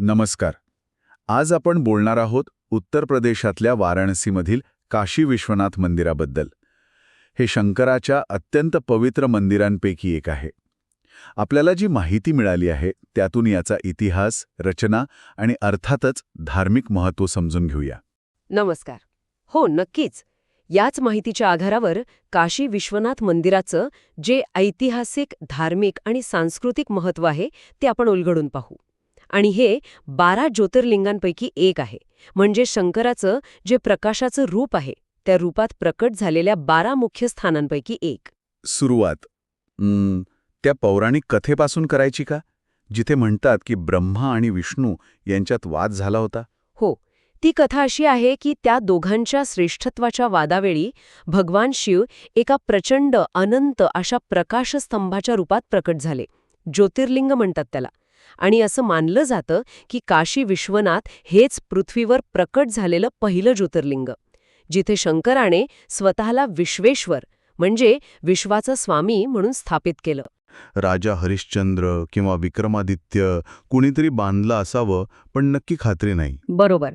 नमस्कार. आज आपण बोलणार आहोत उत्तर प्रदेशातल्या वाराणसीमधील काशी विश्वनाथ मंदिराबद्दल. हे शंकराच्या अत्यंत पवित्र मंदिरांपैकी एक आहे. आपल्याला जी माहिती मिळाली आहे त्यातून याचा इतिहास रचना आणि अर्थातच धार्मिक महत्त्व समजून घेऊया. नमस्कार. हो नक्कीच. याच माहितीच्या आधारावर काशी विश्वनाथ मंदिराचं जे ऐतिहासिक धार्मिक आणि सांस्कृतिक महत्त्व आहे ते आपण उलगडून पाहू. आणि हे बारा ज्योतिर्लिंगांपैकी एक आहे. म्हणजे शंकराचं जे प्रकाशाचं रूप आहे त्या रूपात प्रकट झालेल्या बारा मुख्य स्थानांपैकी एक. सुरुवात. त्या पौराणिक कथेपासून करायची का? जिथे म्हणतात की ब्रह्मा आणि विष्णू यांच्यात वाद झाला होता. हो ती कथा अशी आहे की त्या दोघांच्या श्रेष्ठत्वाच्या वादावेळी भगवान शिव एका प्रचंड अनंत अशा प्रकाशस्तंभाच्या रूपात प्रकट झाले. ज्योतिर्लिंग म्हणतात त्याला. आणि असं मानलं जातं की काशी विश्वनाथ हेच पृथ्वीवर प्रकट झालेलं पहिलं ज्योतिर्लिंग जिथे शंकराने स्वतःला विश्वेश्वर म्हणजे विश्वाचा स्वामी म्हणून स्थापित केलं. राजा हरिश्चंद्र किंवा विक्रमादित्य कुणीतरी बांधलं असावं पण नक्की खात्री नाही. बरोबर.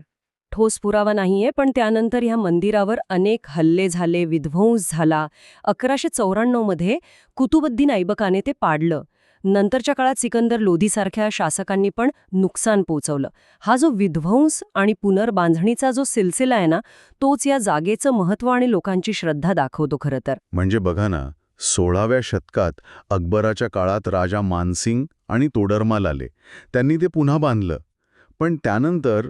ठोस पुरावा नाहीये पण त्यानंतर ह्या मंदिरावर अनेक हल्ले झाले विध्वंस झाला. अकराशे चौऱ्याण्णवमध्ये कुतुबुद्दीन ऐबकाने ते पाडलं. नंतरच्या काळात सिकंदर लोधीसारख्या शासकांनी पण नुकसान पोचवलं हा जो विध्वंस आणि पुनर्बांधणीचा जो सिलसिला आहे ना तोच या जागेचं महत्त्व आणि लोकांची श्रद्धा दाखवतो खरं तर. म्हणजे बघा ना सोळाव्या शतकात अकबराच्या काळात राजा मानसिंग आणि तोडरमाल आले. त्यांनी ते पुन्हा बांधलं. पण त्यानंतर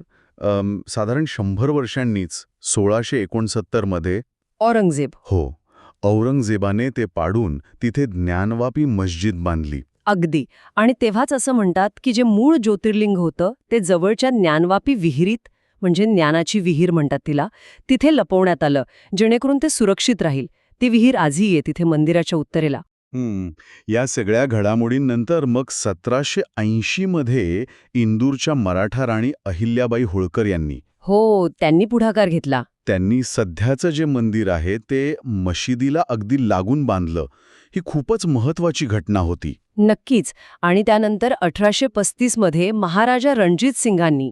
साधारण शंभर वर्षांनीच सोळाशे एकोणसत्तरमध्ये औरंगजेब. हो औरंगजेबाने ते पाडून तिथे ज्ञानवापी मस्जिद बांधली. अगदी. आणि तेव्हाच असं म्हणतात की जे मूळ ज्योतिर्लिंग होतं ते जवळच्या ज्ञानवापी विहिरीत म्हणजे ज्ञानाची विहीर म्हणतात तिला तिथे लपवण्यात आलं जेणेकरून ते सुरक्षित राहील. ती विहीर आजही आहे तिथे मंदिराच्या उत्तरेला. या सगळ्या घडामोडींनंतर मग सतराशे ऐंशीमध्ये इंदूरच्या मराठा राणी अहिल्याबाई होळकर यांनी हो त्यांनी पुढाकार घेतला. त्यांनी सध्याचं जे मंदिर आहे ते मशिदीला अगदी लागून बांधलं. ही खूपच महत्वाची घटना होती. नक्कीच. आणि त्यानंतर अठराशे पस्तीसमध्ये महाराजा रणजित सिंगांनी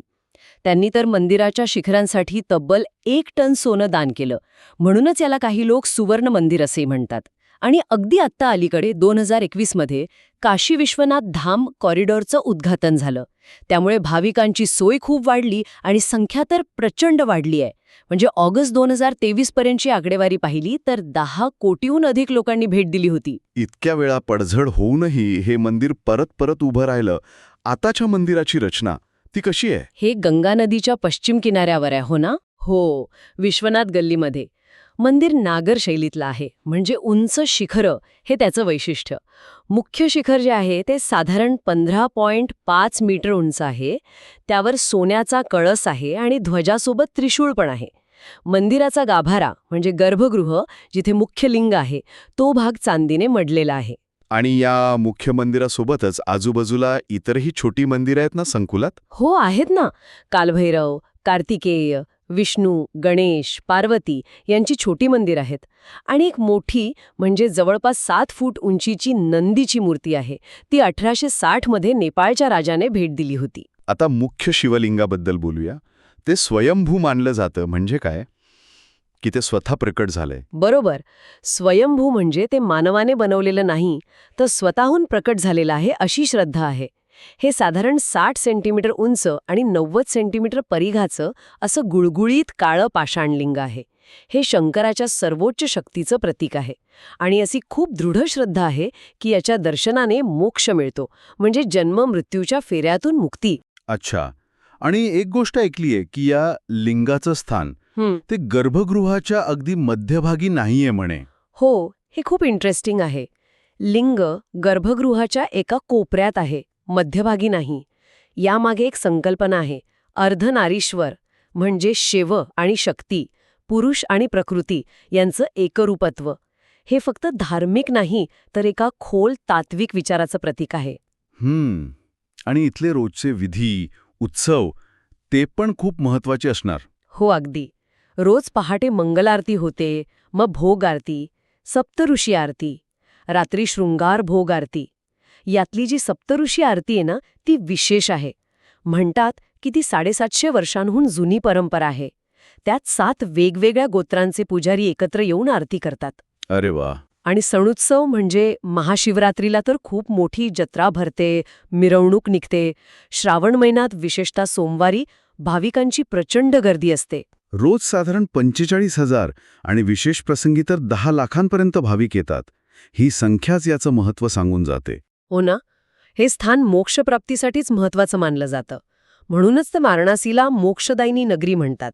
त्यांनी तर मंदिराच्या शिखरांसाठी तब्बल एक टन सोनं दान केलं. म्हणूनच याला काही लोक सुवर्ण मंदिर असे म्हणतात. आणि अगदी आत्ता अलीकडे दोन हजार एकवीसमध्ये काशी विश्वनाथ धाम कॉरिडॉरचं उद्घाटन झालं. त्यामुळे भाविकांची सोय खूप वाढली आणि संख्या तर प्रचंड वाढली आहे. म्हणजे ऑगस्ट दोन हजार तेवीस पर्यंतची आकडेवारी पाहिली तर दहा कोटीहून अधिक लोकांनी भेट दिली होती. इतक्या वेळा पडझड होऊनही हे मंदिर परत परत उभं राहिलं. आताच्या मंदिराची रचना ती कशी आहे? हे गंगा नदीच्या पश्चिम किनाऱ्यावर आहे हो ना? हो विश्वनाथ गल्लीमध्ये. मंदिर नागर शैलीतलं आहे. म्हणजे उंच शिखरं हे त्याचं वैशिष्ट्य. मुख्य शिखर जे आहे ते साधारण पंधरा पॉइंट पाच मीटर उंच आहे. त्यावर सोन्याचा कळस आहे आणि ध्वजासोबत त्रिशूळ पण आहे. मंदिराचा गाभारा म्हणजे गर्भगृह जिथे मुख्य लिंग आहे तो भाग चांदीने मडलेला आहे. आणि या मुख्य मंदिरासोबतच आजूबाजूला इतरही छोटी मंदिरं आहेत ना संकुलात? हो आहेत ना. कालभैरव कार्तिकेय विष्णू गणेश पार्वती यांची छोटी मंदिर आहेत. आणि एक मोठी म्हणजे जवळपास सात फूट उंचीची नंदीची मूर्ती आहे. ती अठराशे साठमध्ये नेपाळच्या राजाने भेट दिली होती. आता मुख्य शिवलिंगाबद्दल बोलूया. ते स्वयंभू मानलं जातं म्हणजे काय? की ते स्वतः प्रकट झालंय. बरोबर. स्वयंभू म्हणजे ते मानवाने बनवलेलं नाही तर स्वतःहून प्रकट झालेलं आहे अशी श्रद्धा आहे. हे साधारण साठ सेंटीमीटर उंच आणि नव्वद सेंटीमीटर परिघाचं असं गुळगुळीत काळं पाषाणलिंग आहे. हे शंकराच्या सर्वोच्च शक्तीचं प्रतीक आहे. आणि अशी खूप दृढ श्रद्धा आहे की याच्या दर्शनाने मोक्ष मिळतो म्हणजे जन्म मृत्यूच्या फेऱ्यातून मुक्ती. अच्छा. आणि एक गोष्ट ऐकलीये की या लिंगाचं स्थान ते गर्भगृहाच्या अगदी मध्यभागी नाहीये म्हणे. हो हे खूप इंटरेस्टिंग आहे. लिंग गर्भगृहाच्या एका कोपऱ्यात आहे. मध्यभागी नाही. यामागे एक संकल्पना आहे. अर्धनारीश्वर म्हणजे शिव आणि शक्ती पुरुष आणि प्रकृती यांचं एकरूपत्व. हे फक्त धार्मिक नाही तर एका खोल तात्विक विचाराचं प्रतीक आहे. हम्म. आणि इथले रोजचे विधी उत्सव ते पण खूप महत्त्वाचे असणार. हो अगदी. रोज पहाटे मंगलारती होते मग भोग आरती सप्तऋषी आरती रात्री शृंगार भोग आरती यातली जी सप्तऋषी आरती आहे ना ती विशेष आहे. म्हणतात की ती साडेसातशे वर्षांहून जुनी परंपरा आहे. त्यात सात वेगवेगळ्या गोत्रांचे पुजारी एकत्र येऊन आरती करतात. अरे वा. आणि सणुत्सव म्हणजे महाशिवरात्रीला तर खूप मोठी जत्रा भरते मिरवणूक निघते. श्रावण महिन्यात विशेषतः सोमवारी भाविकांची प्रचंड गर्दी असते. रोज साधारण पंचेचाळीस हजार आणि विशेष प्रसंगी तर दहा लाखांपर्यंत भाविक येतात. ही संख्याच याचं महत्त्व सांगून जाते. हो ना? हे स्थान मोक्षप्राप्तीसाठीच महत्वाचं मानलं जातं. म्हणूनच तर वाराणसीला मोक्षदायिनी नगरी म्हणतात.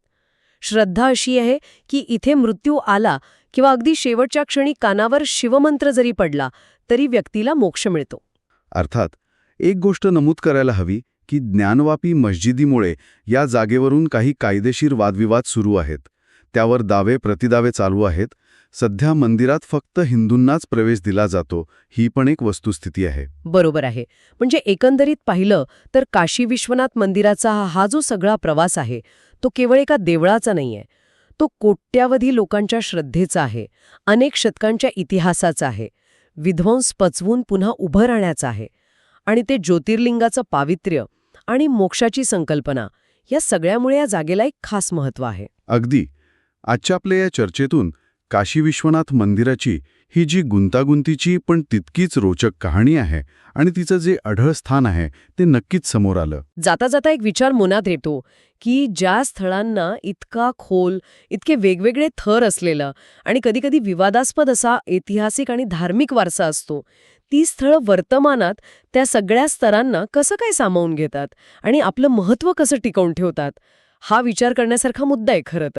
श्रद्धा अशी आहे की इथे मृत्यू आला किंवा अगदी शेवटच्या क्षणी कानावर शिवमंत्र जरी पडला तरी व्यक्तीला मोक्ष मिळतो. अर्थात एक गोष्ट नमूद करायला हवी की ज्ञानवापी मस्जिदीमुळे या जागेवरून काही कायदेशीर वादविवाद सुरू आहेत. त्यावर दावे प्रतिदावे चालू आहेत सध्या मंदिरात फक्त हिंदूंनाच प्रवेश दिला जातो ही पण एक वस्तुस्थिती आहे. बरोबर आहे. म्हणजे एकंदरीत पाहिलं तर काशी विश्वनाथ मंदिराचा हा जो सगळा प्रवास आहे तो केवळ एका देवळाचा नाहीये. तो कोट्यावधी लोकांच्या श्रद्धेचा आहे अनेक शतकांच्या इतिहासाचा आहे. विध्वंस पचवून पुन्हा उभं राहण्याचा आहे. आणि ते ज्योतिर्लिंगाचं पावित्र्य आणि मोक्षाची संकल्पना या सगळ्यामुळे या जागेला एक खास महत्त्व आहे. अगदी. आजच्या आपल्या या चर्चेतून काशी विश्वनाथ मंदिराची ही जी गुंतागुंतीची पण तितकीच रोचक कहाणी आहे आणि तिचं जे अढळ स्थान आहे ते नक्कीच समोर आलं. जाता जाता एक विचार मनात येतो की ज्या स्थळांना इतका खोल इतके वेगवेगळे थर असलेलं आणि कधीकधी विवादास्पद असा ऐतिहासिक आणि धार्मिक वारसा असतो ती स्थळं वर्तमानात त्या सगळ्या स्तरांना कसं काय सामावून घेतात आणि आपलं महत्त्व कसं टिकवून ठेवतात हा विचार करण्यासारखा मुद्दा आहे खरं तर.